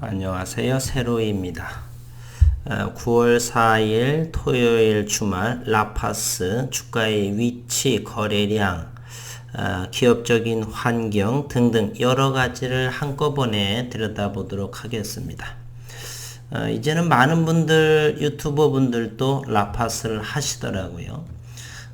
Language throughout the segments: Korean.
안녕하세요. 세로이입니다. 9월 4일 토요일 주말 라파스 주가의 위치, 거래량, 어, 기업적인 환경 등등 여러 가지를 한꺼번에 들여다보도록 하겠습니다. 어, 이제는 많은 분들, 유튜버 분들도 라파스를 하시더라고요.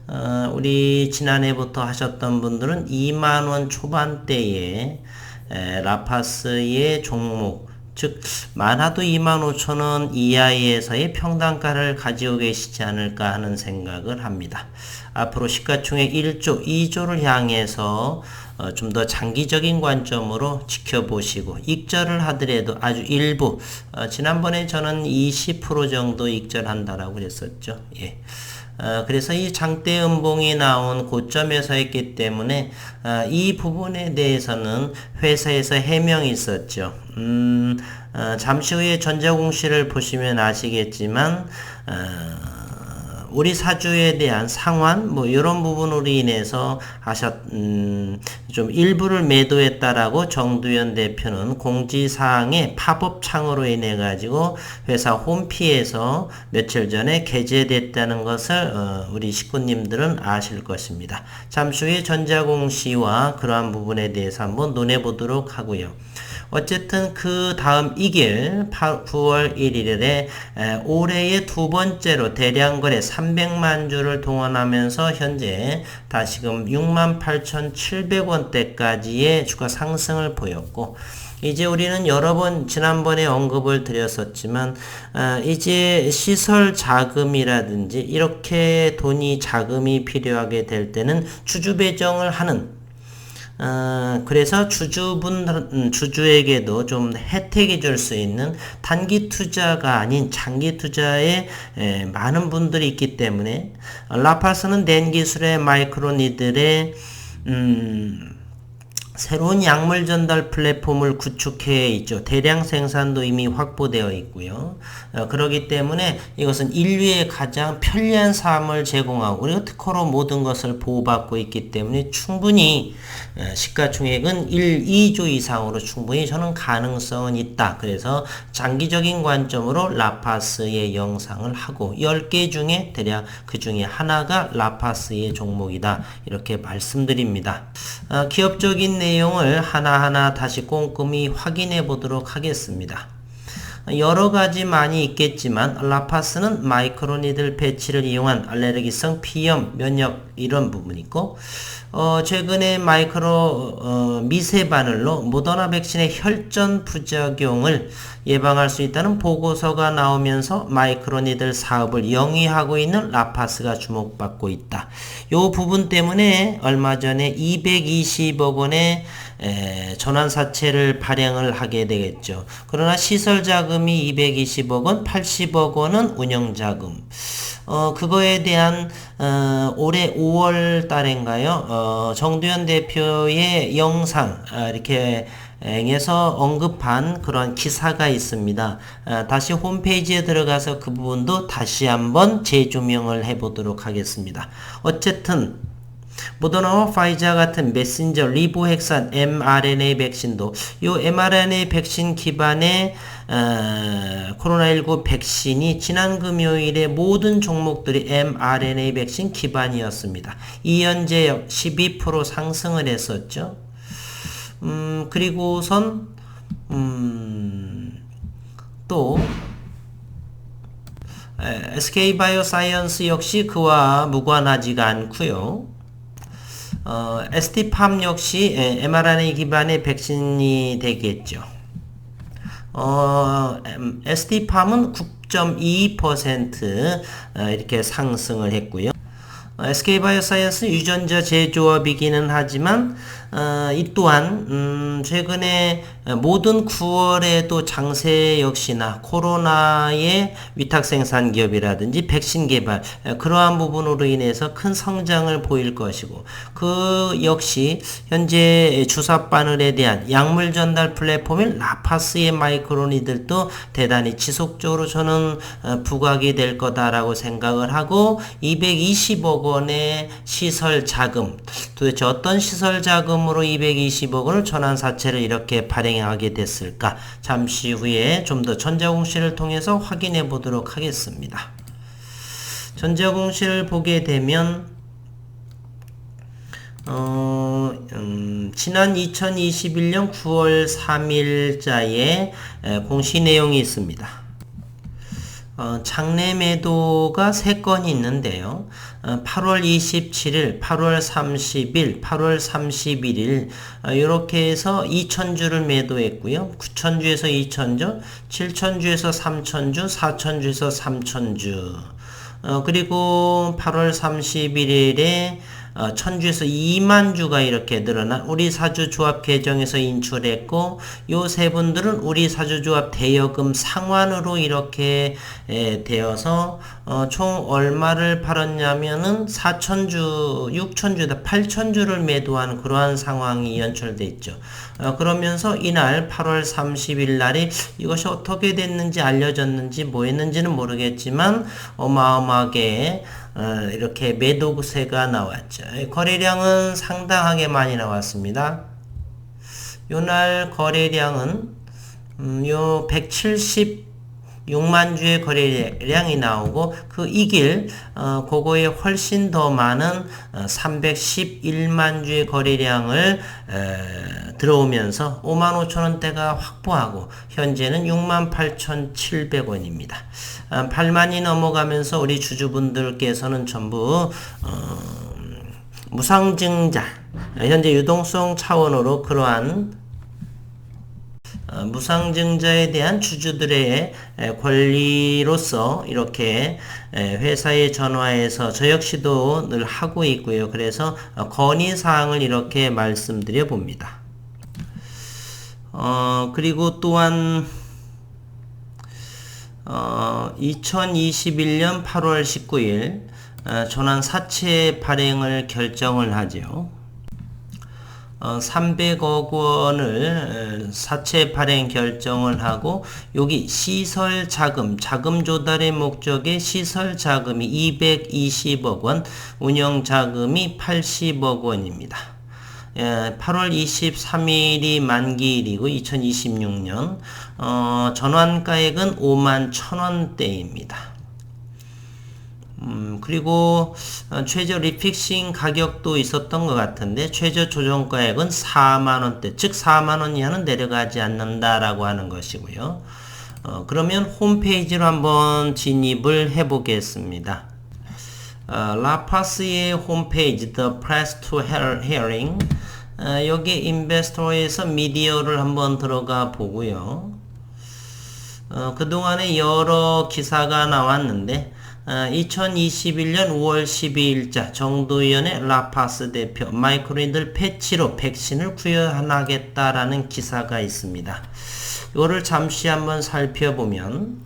어, 우리 지난해부터 하셨던 분들은 2만원 초반대에 라파스의 종목, 즉 많아도 25,000원 이하에서의 평단가를 가지고 계시지 않을까 하는 생각을 합니다. 앞으로 시가총액 1조, 2조를 향해서 어, 좀 더 장기적인 관점으로 지켜보시고 익절을 하더라도 아주 일부 어, 지난번에 저는 20% 정도 익절한다라고 그랬었죠. 예. 어, 그래서 이 장대 음봉이 나온 고점에서 했기 때문에 어, 이 부분에 대해서는 회사에서 해명이 있었죠. 음, 어, 잠시 후에 전자공시를 보시면 아시겠지만 어, 우리 사주에 대한 상환 뭐 이런 부분으로 인해서 하셨 음, 좀 일부를 매도했다라고 정두현 대표는 공지사항의 팝업 창으로 인해 가지고 회사 홈피에서 며칠 전에 게재됐다는 것을 어, 우리 식구님들은 아실 것입니다. 잠시 후에 전자공시와 그러한 부분에 대해서 한번 논해 보도록 하고요. 어쨌든 그 다음 이길 9월 1일에 올해의 두 번째로 대량 거래 300만 주를 동원하면서 현재 다시금 68,700원대까지의 주가 상승을 보였고 이제 우리는 여러 번 지난번에 언급을 드렸었지만 어, 이제 시설 자금이라든지 이렇게 돈이 자금이 필요하게 될 때는 주주 배정을 하는 어, 그래서 주주분, 음, 주주에게도 좀 혜택이 줄 수 있는 단기 투자가 아닌 장기 투자에 에, 많은 분들이 있기 때문에 라파스는 낸 기술의 마이크로니들의 음, 새로운 약물 전달 플랫폼을 구축해 있죠. 대량 생산도 이미 확보되어 있고요. 어, 그렇기 때문에 이것은 인류의 가장 편리한 삶을 제공하고 그리고 특허로 모든 것을 보호받고 있기 때문에 충분히 어, 시가총액은 1, 2조 이상으로 충분히 저는 가능성은 있다. 그래서 장기적인 관점으로 라파스의 영상을 하고 10개 중에 대략 그 중에 하나가 라파스의 종목이다. 이렇게 말씀드립니다. 어, 기업적인 내용을 하나하나 다시 꼼꼼히 확인해 보도록 하겠습니다. 여러 가지 많이 있겠지만 라파스는 마이크로니들 배치를 이용한 알레르기성 피염 면역 이런 부분이 있고 어, 최근에 마이크로 어, 미세 바늘로 모더나 백신의 혈전 부작용을 예방할 수 있다는 보고서가 나오면서 마이크로니들 사업을 영위하고 있는 라파스가 주목받고 있다. 이 부분 때문에 얼마 전에 220억 원의 에, 전환사채를 발행을 하게 되겠죠. 그러나 시설 자금이 220억 원, 80억 원은 운영자금. 어, 그거에 대한, 어, 올해 5월 달인가요? 어, 정두현 대표의 영상, 어, 이렇게 에서 언급한 그런 기사가 있습니다. 어, 다시 홈페이지에 들어가서 그 부분도 다시 한번 재조명을 해보도록 하겠습니다. 어쨌든 모더나와 파이자 같은 메신저 리보핵산 mRNA 백신도 이 mRNA 백신 기반의 어, 코로나19 백신이 지난 금요일에 모든 종목들이 mRNA 백신 기반이었습니다. 이현재 12% 상승을 했었죠. 음, 그리고선 음, 또 SK바이오사이언스 역시 그와 무관하지가 않고요. 어, ST팜 역시 mRNA 기반의 백신이 되겠죠. 어, ST팜은 9.2% 어, 이렇게 상승을 했고요. SK바이오사이언스 유전자 제조업이기는 하지만 어, 이 또한 음, 최근에 모든 9월에도 장세 역시나 코로나의 위탁 생산 기업이라든지 백신 개발 그러한 부분으로 인해서 큰 성장을 보일 것이고 그 역시 현재 주사 바늘에 대한 약물 전달 플랫폼인 라파스의 마이크로니들도 대단히 지속적으로 저는 어, 부각이 될 거다라고 생각을 하고 220억 원의 시설 자금 도대체 어떤 시설 자금 자금으로 220억 원을 천안 사채를 이렇게 발행하게 됐을까? 잠시 후에 좀 더 전자공 시를 통해서 확인해 보도록 하겠습니다. 전자공 시를 보게 되면 어, 음, 지난 2021년 9월 3일자에 공시 내용이 있습니다. 어, 장내 매도가 3건이 있는데요. 어, 8월 27일, 8월 30일, 8월 31일 어, 이렇게 해서 2천주를 매도했고요. 9천주에서 2천주, 7천주에서 3천주, 4천주에서 3천주 어, 그리고 8월 31일에 어, 천주에서 2만 주가 이렇게 늘어난 우리 사주 조합 개정에서 인출했고 요 세 분들은 우리 사주 조합 대여금 상환으로 이렇게 에, 되어서 어, 총 얼마를 팔았냐면은 4천주, 6천주다 8천주를 매도한 그러한 상황이 연출돼 있죠. 어, 그러면서 이날 8월 30일 날이 이것이 어떻게 됐는지 알려졌는지 뭐 했는지는 모르겠지만 어마어마하게 어, 이렇게 매도세가 나왔죠. 거래량은 상당하게 많이 나왔습니다. 요날 거래량은 음, 요 176만 주의 거래량이 나오고 그 이길 어, 그거에 훨씬 더 많은 어, 311만 주의 거래량을 에, 들어오면서 5만 5천 원대가 확보하고 현재는 6만 8,700원입니다. 8만이 넘어가면서 우리 주주분들께서는 전부 어, 무상증자 현재 유동성 차원으로 그러한 어, 무상증자에 대한 주주들의 권리로서 이렇게 회사에 전화해서 저 역시도 늘 하고 있고요. 그래서 건의사항을 이렇게 말씀드려 봅니다. 어, 그리고 또한 어, 2021년 8월 19일 어, 전환 사채 발행을 결정을 하죠. 어, 300억 원을 사채 발행 결정을 하고 여기 시설 자금, 자금 조달의 목적에 시설 자금이 220억 원, 운영 자금이 80억 원입니다. 8월 예, 23일이 만기일이고 2026년 어, 전환가액은 5만 1천원대입니다. 음, 그리고 어, 최저 리픽싱 가격도 있었던 것 같은데 최저 조정가액은 4만원대 즉 4만원 이하는 내려가지 않는다라고 하는 것이고요. 어, 그러면 홈페이지로 한번 진입을 해 보겠습니다. 어, 라파스의 홈페이지 The Press to Hearing 어, 여기 인베스터에서 미디어를 한번 들어가 보고요. 어, 그동안에 여러 기사가 나왔는데 어, 2021년 5월 12일자 정도위원회 라파스 대표 마이크로니들 패치로 백신을 구현하겠다라는 기사가 있습니다. 이거를 잠시 한번 살펴보면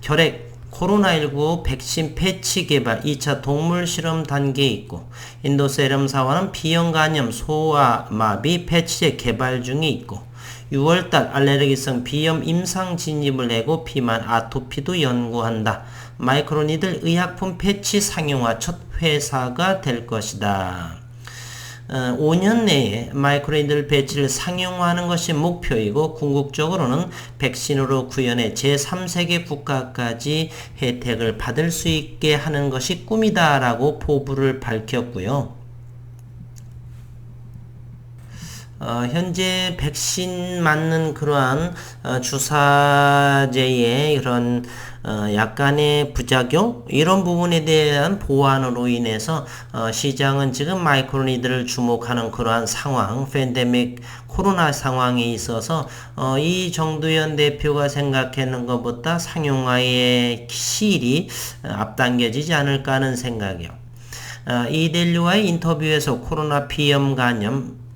결핵 코로나19 백신 패치 개발 2차 동물 실험 단계에 있고 인도세럼 사와는 비형 간염 소아 마비 패치제 개발 중에 있고 6월달 알레르기성 비염 임상 진입을 해고 비만 아토피도 연구한다. 마이크로니들 의약품 패치 상용화 첫 회사가 될 것이다. 5년 어, 내에 마이크로인들 배치를 상용화하는 것이 목표이고 궁극적으로는 백신으로 구현해 제3세계 국가까지 혜택을 받을 수 있게 하는 것이 꿈이다라고 포부를 밝혔고요. 어, 현재 백신 맞는 그러한 어, 주사제의 그런 어, 약간의 부작용 이런 부분에 대한 보완으로 인해서 어, 시장은 지금 마이크로니드를 주목하는 그러한 상황, 팬데믹 코로나 상황에 있어서 어, 이 정두현 대표가 생각하는 것보다 상용화의 시일이 앞당겨지지 않을까 하는 생각이요. 어, 이델류와의 인터뷰에서 코로나 비염 간염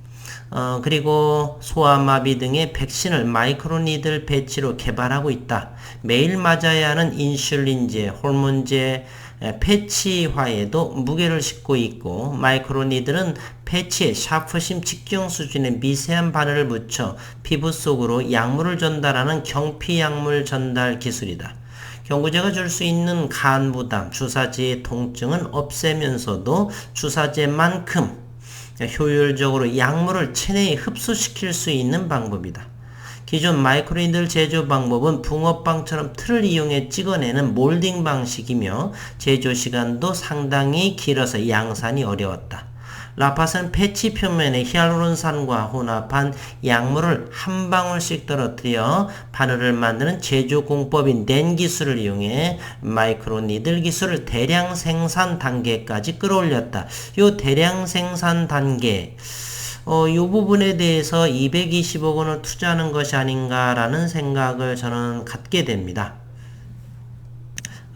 어, 그리고 소아마비 등의 백신을 마이크로니들 배치로 개발하고 있다. 매일 맞아야 하는 인슐린제, 호르몬제, 패치화에도 무게를 싣고 있고 마이크로니들은 패치에 샤프심 직경 수준의 미세한 바늘을 묻혀 피부 속으로 약물을 전달하는 경피 약물 전달 기술이다. 경구제가 줄 수 있는 간 부담, 주사제의 통증은 없애면서도 주사제만큼 효율적으로 약물을 체내에 흡수시킬 수 있는 방법이다. 기존 마이크로니들 제조 방법은 붕어빵처럼 틀을 이용해 찍어내는 몰딩 방식이며 제조 시간도 상당히 길어서 양산이 어려웠다. 라팟은 패치 표면에 히알루론산과 혼합한 약물을 한 방울씩 떨어뜨려 바늘을 만드는 제조 공법인 낸 기술을 이용해 마이크로 니들 기술을 대량 생산 단계까지 끌어올렸다. 요 대량 생산 단계 어, 이 부분에 대해서 220억 원을 투자하는 것이 아닌가라는 생각을 저는 갖게 됩니다.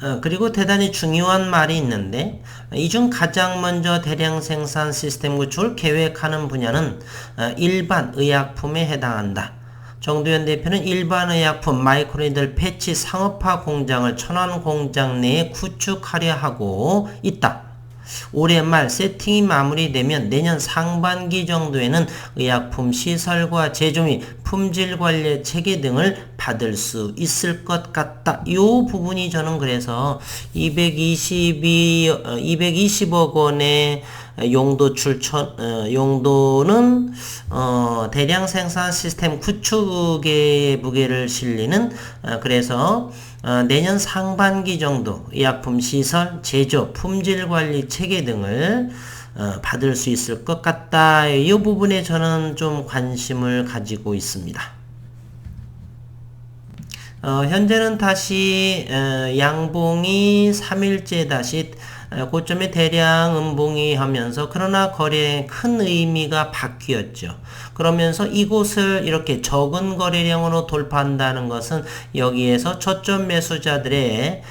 어, 그리고 대단히 중요한 말이 있는데 이 중 가장 먼저 대량 생산 시스템 구축을 계획하는 분야는 어, 일반 의약품에 해당한다. 정두현 대표는 일반 의약품 마이크로니들 패치 상업화 공장을 천안 공장 내에 구축하려 하고 있다. 올해 말 세팅이 마무리되면 내년 상반기 정도에는 의약품 시설과 제조 및 품질 관리 체계 등을 받을 수 있을 것 같다. 이 부분이 저는 그래서 222, 220억 원의 용도 출처, 어, 용도는, 어, 대량 생산 시스템 구축에 무게를 실리는, 어, 그래서, 어, 내년 상반기 정도 의약품 시설, 제조, 품질 관리 체계 등을 어, 받을 수 있을 것 같다. 이 부분에 저는 좀 관심을 가지고 있습니다. 어, 현재는 다시 어, 양봉이 3일째 다시 고점에 대량 음봉이 하면서 그러나 거래에 큰 의미가 바뀌었죠. 그러면서 이곳을 이렇게 적은 거래량으로 돌파한다는 것은 여기에서 초점 매수자들의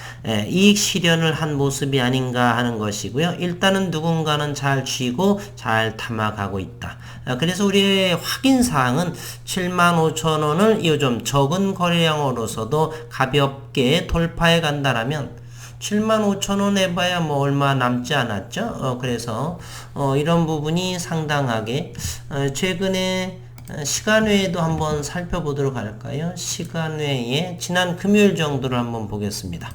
이익 실현을 한 모습이 아닌가 하는 것이고요. 일단은 누군가는 잘 쥐고 잘 담아가고 있다. 그래서 우리의 확인 사항은 75,000원을 요즘 적은 거래량으로서도 가볍게 돌파해 간다라면 7만 5천 원 해봐야 뭐 얼마 남지 않았죠. 어, 그래서 어, 이런 부분이 상당하게 어, 최근에 어, 시간외에도 한번 살펴보도록 할까요? 시간외에 지난 금요일 정도를 한번 보겠습니다.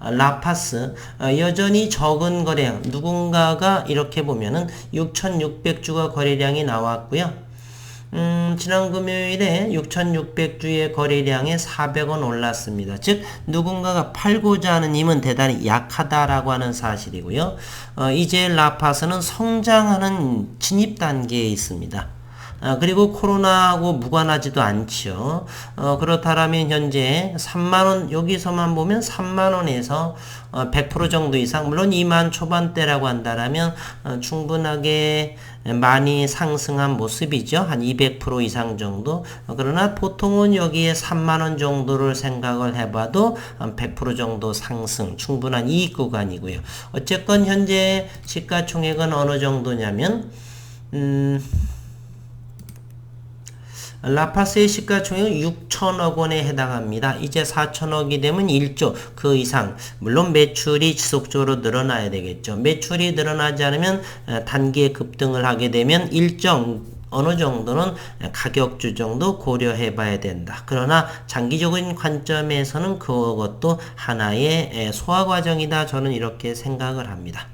아, 라파스 어, 여전히 적은 거래량 누군가가 이렇게 보면은 6,600주가 거래량이 나왔고요. 음, 지난 금요일에 6,600주의 거래량에 400원 올랐습니다. 즉 누군가가 팔고자 하는 힘은 대단히 약하다라고 하는 사실이고요. 어, 이제 라파스는 성장하는 진입 단계에 있습니다. 아, 그리고 코로나하고 무관하지도 않죠. 어, 그렇다면 현재 3만원, 여기서만 보면 3만원에서 어, 100% 정도 이상, 물론 2만 초반대라고 한다면 어, 충분하게 많이 상승한 모습이죠. 한 200% 이상 정도. 어, 그러나 보통은 여기에 3만원 정도를 생각을 해봐도 한100% 정도 상승, 충분한 이익 구간이고요. 어쨌건 현재 시가총액은 어느 정도냐면, 음, 라파스의 시가총액은 6천억 원에 해당합니다. 이제 4천억이 되면 1조 그 이상 물론 매출이 지속적으로 늘어나야 되겠죠. 매출이 늘어나지 않으면 어, 단기에 급등을 하게 되면 일정 어느 정도는 가격주 정도 고려해 봐야 된다. 그러나 장기적인 관점에서는 그것도 하나의 소화 과정이다. 저는 이렇게 생각을 합니다.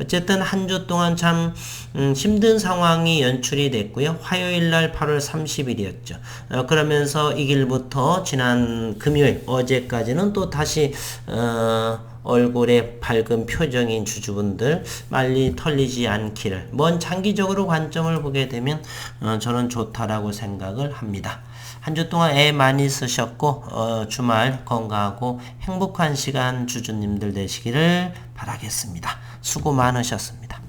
어쨌든 한 주 동안 참 음, 힘든 상황이 연출이 됐고요. 화요일 날 8월 30일이었죠. 어, 그러면서 이 길부터 지난 금요일 어제까지는 또 다시 어, 얼굴에 밝은 표정인 주주분들 빨리 털리지 않기를 먼 장기적으로 관점을 보게 되면 어, 저는 좋다라고 생각을 합니다. 한 주 동안 애 많이 쓰셨고 어, 주말 건강하고 행복한 시간 주주님들 되시기를 바라겠습니다. 수고 많으셨습니다.